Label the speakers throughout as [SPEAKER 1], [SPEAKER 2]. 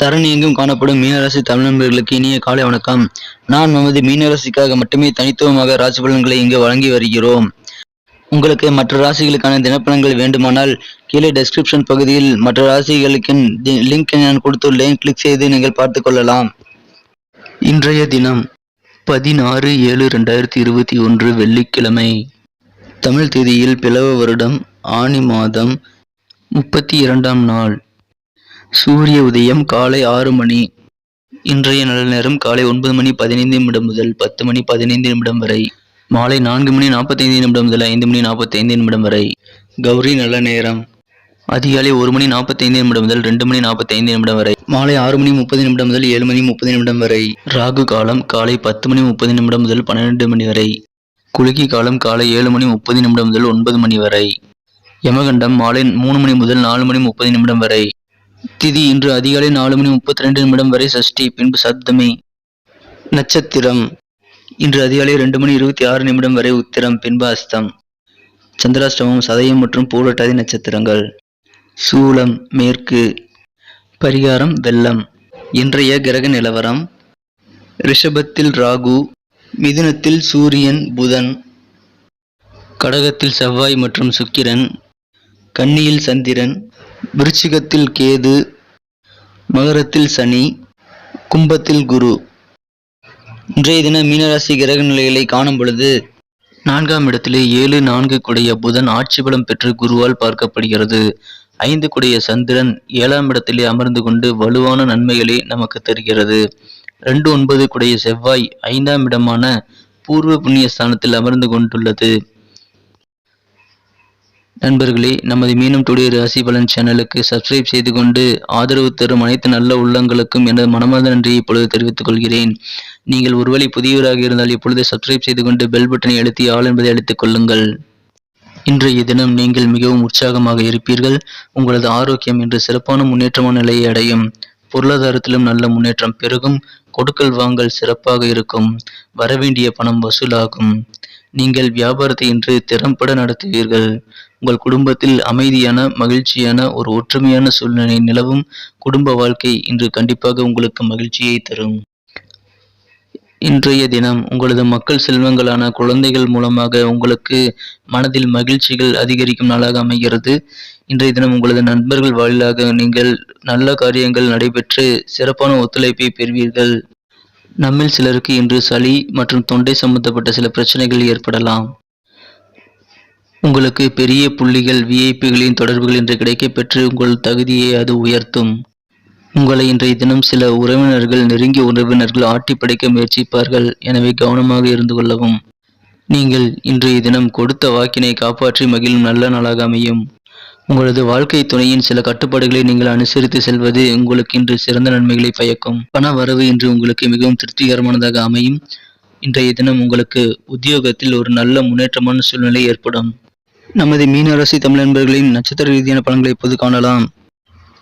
[SPEAKER 1] தரணி எங்கும் காணப்படும் மீனராசி தமிழர்களுக்கு இனிய காலை வணக்கம். நான் நமது மீனராசிக்காக மட்டுமே தனித்துவமாக ராசி பலன்களை இங்கு வழங்கி வருகிறோம். உங்களுக்கு மற்ற ராசிகளுக்கான தினப்பலன்கள் வேண்டுமானால் கீழே டெஸ்கிரிப்ஷன் பகுதியில் மற்ற ராசிகளுக்கு லிங்க் நான் கொடுத்துள்ளேன். கிளிக் செய்து நீங்கள் பார்த்து கொள்ளலாம். இன்றைய தினம் பதினாறு ஏழு ரெண்டாயிரத்தி இருபத்தி ஒன்று வெள்ளிக்கிழமை. தமிழ் தேதியில் பிளவ வருடம் ஆனி மாதம் முப்பத்தி இரண்டாம் நாள். சூரிய உதயம் காலை ஆறு மணி. இன்றைய நல்ல நேரம் காலை ஒன்பது மணி பதினைந்து நிமிடம் முதல் பத்து மணி பதினைந்து நிமிடம் வரை. மாலை நான்கு மணி நாற்பத்தைந்து நிமிடம் முதல் ஐந்து மணி நாற்பத்தைந்து நிமிடம் வரை. கௌரி நல்ல நேரம். அதிகாலை ஒரு மணி நாற்பத்தைந்து நிமிடம் முதல் ரெண்டு மணி நாற்பத்தைந்து நிமிடம் வரை. மாலை ஆறு மணி முப்பது நிமிடம் முதல் ஏழு மணி முப்பது நிமிடம் வரை. ராகு காலம் காலை பத்து மணி முப்பது நிமிடம் முதல் பன்னிரெண்டு மணி வரை. குலுக்கி காலம் காலை ஏழு மணி முப்பது நிமிடம் முதல் ஒன்பது மணி வரை. யமகண்டம் மாலை மூணு மணி முதல் நாலு மணி முப்பது நிமிடம் வரை. திதி இன்று அதிகாலை நாலு மணி முப்பத்தி ரெண்டு நிமிடம் வரை சஷ்டி பின்பு சப்தமி. நட்சத்திரம். இன்று அதிகாலை ரெண்டு மணி இருபத்தி ஆறு நிமிடம் வரை உத்திரம் பின்பு அஸ்தம். சந்திராஷ்டமம் சதயம் மற்றும் பூரட்டாதி நட்சத்திரங்கள். சூலம் மேற்கு. பரிகாரம் வெள்ளம். இன்றைய கிரக நிலவரம். ரிஷபத்தில் ராகு மிதுனத்தில் சூரியன் புதன். கடகத்தில் செவ்வாய் மற்றும் சுக்கிரன். கன்னியில் சந்திரன். விருச்சிகத்தில் கேது மகரத்தில் சனி கும்பத்தில் குரு. இன்றைய தின மீனராசி கிரக நிலைகளை காணும் பொழுது நான்காம் இடத்திலே ஏழு நான்கு குடைய புதன் ஆட்சி பலம் பெற்று குருவால் பார்க்கப்படுகிறது. ஐந்து குடைய சந்திரன் ஏழாம் இடத்திலே அமர்ந்து கொண்டு வலுவான நன்மைகளை நமக்கு தருகிறது. ரெண்டு ஒன்பது குடைய செவ்வாய் ஐந்தாம் இடமான பூர்வ புண்ணிய ஸ்தானத்தில் அமர்ந்து கொண்டுள்ளது. நண்பர்களே நமது மீனம் டுடே ராசி பலன் சேனலுக்கு சப்ஸ்கிரைப் செய்து கொண்டு ஆதரவு தரும் அனைத்து நல்ல உள்ளங்களுக்கும் எனது மனமார்ந்த நன்றியை இப்பொழுது தெரிவித்துக் கொள்கிறேன். நீங்கள் ஒருவேளை புதியவராக இருந்தால் இப்பொழுது சப்ஸ்கிரைப் செய்து கொண்டு பெல் பட்டனை அழுத்தி ஆள் என்பதை அழுத்திக் கொள்ளுங்கள். இன்றைய தினம் நீங்கள் மிகவும் உற்சாகமாக இருப்பீர்கள். உங்களது ஆரோக்கியம் இன்று சிறப்பான முன்னேற்றமான நிலையை அடையும். பொருளாதாரத்திலும் நல்ல முன்னேற்றம் பெருகும். கொடுக்கல் வாங்கல் சிறப்பாக இருக்கும். வரவேண்டிய பணம் வசூலாகும். நீங்கள் வியாபாரத்தை இன்று திறம்பட நடத்துவீர்கள். உங்கள் குடும்பத்தில் அமைதியான மகிழ்ச்சியான ஒரு ஒற்றுமையான சூழ்நிலை நிலவும் குடும்ப வாழ்க்கை இன்று கண்டிப்பாக உங்களுக்கு மகிழ்ச்சியை தரும். இன்றைய தினம் உங்களது மக்கள் செல்வங்களான குழந்தைகள் மூலமாக உங்களுக்கு மனதில் மகிழ்ச்சிகள் அதிகரிக்கும் நாளாக அமைகிறது. இன்றைய தினம் உங்களது நண்பர்கள் வாயிலாக நீங்கள் நல்ல காரியங்கள் நடைபெற்று சிறப்பான ஒத்துழைப்பை பெறுவீர்கள். நம்மில் சிலருக்கு இன்று சளி மற்றும் தொண்டை சம்பந்தப்பட்ட சில பிரச்சனைகள் ஏற்படலாம். உங்களுக்கு பெரிய புள்ளிகள் விஐபிகளின் தொடர்புகள் இன்று கிடைக்கப்பெற்று உங்கள் தகுதியை அது உயர்த்தும். உங்களை இன்றைய தினம் சில உறவினர்கள் நெருங்கிய உறவினர்கள் ஆட்டி படைக்க முயற்சிப்பார்கள். எனவே கவனமாக இருந்து கொள்ளவும். நீங்கள் இன்றைய தினம் கொடுத்த வாக்கினை காப்பாற்றி மகிழும் நல்ல நாளாக அமையும். உங்களது வாழ்க்கை துணையின் சில கட்டுப்பாடுகளை நீங்கள் அனுசரித்து செல்வது உங்களுக்கு இன்று சிறந்த நன்மைகளை பயக்கும். பண வரவு இன்று உங்களுக்கு மிகவும் திருப்திகரமானதாக அமையும். இன்றைய தினம் உங்களுக்கு உத்தியோகத்தில் ஒரு நல்ல முன்னேற்றமான சூழ்நிலை ஏற்படும். நமது மீனராசி தமிழ் நண்பர்களின் நட்சத்திர ரீதியான பலன்களை இப்போது காணலாம்.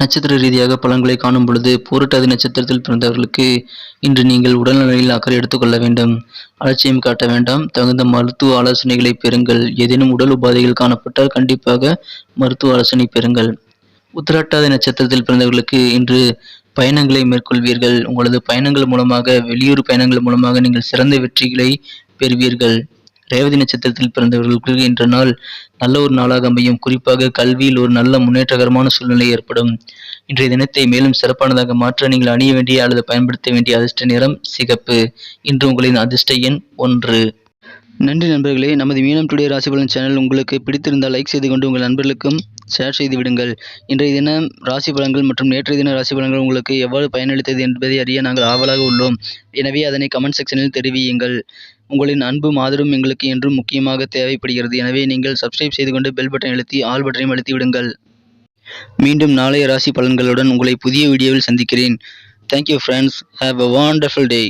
[SPEAKER 1] நட்சத்திர ரீதியாக பலன்களை காணும் பொழுது போரட்டாதி நட்சத்திரத்தில் பிறந்தவர்களுக்கு இன்று நீங்கள் உடல்நலையில் அக்கறை எடுத்துக்கொள்ள வேண்டும். அலட்சியம் காட்ட வேண்டாம். தகுந்த மருத்துவ ஆலோசனைகளை பெறுங்கள். ஏதேனும் உடல் உபாதைகள் காணப்பட்டால் கண்டிப்பாக மருத்துவ ஆலோசனை பெறுங்கள். உத்திராட்டாதி நட்சத்திரத்தில் பிறந்தவர்களுக்கு இன்று பயணங்களை மேற்கொள்வீர்கள். உங்களது பயணங்கள் மூலமாக வெளியூர் பயணங்கள் மூலமாக நீங்கள் சிறந்த வெற்றிகளை பெறுவீர்கள். ரேவதி நட்சத்திரத்தில் பிறந்தவர்களுக்கு இன்ற நாள் நல்ல ஒரு நாளாக அமையும். குறிப்பாக கல்வியில் ஒரு நல்ல முன்னேற்றகரமான சூழ்நிலை ஏற்படும். இன்றைய தினத்தை மேலும் சிறப்பானதாக மாற்ற நீங்கள் அணிய வேண்டிய அல்லது பயன்படுத்த வேண்டிய அதிர்ஷ்ட நிறம் சிகப்பு. இன்று உங்களின் அதிர்ஷ்ட எண் ஒன்று. நன்றி நண்பர்களே நமது மீனம் டுடே ராசிபலன் சேனல் உங்களுக்கு பிடித்திருந்தால் லைக் செய்து கொண்டு உங்கள் நண்பர்களுக்கும் ஷேர் செய்து விடுங்கள். இன்றைய தினம் ராசி பலன்கள் மற்றும் நேற்றைய தின ராசி பலன்கள் உங்களுக்கு எவ்வாறு பயனளித்தது என்பதை அறிய நாங்கள் ஆவலாக உள்ளோம். எனவே அதனை கமெண்ட் செக்ஷனில் தெரிவியுங்கள். உங்களின் அன்பும் ஆதரவும் எங்களுக்கு என்றும் முக்கியமாக தேவைப்படுகிறது. எனவே நீங்கள் சப்ஸ்கிரைப் செய்து கொண்டு பெல் பட்டன் அழுத்தி ஆல் பட்டனையும் அழுத்தி விடுங்கள். மீண்டும் நாளைய ராசி பலன்களுடன் உங்களை புதிய வீடியோவில் சந்திக்கிறேன். Thank you friends have a wonderful day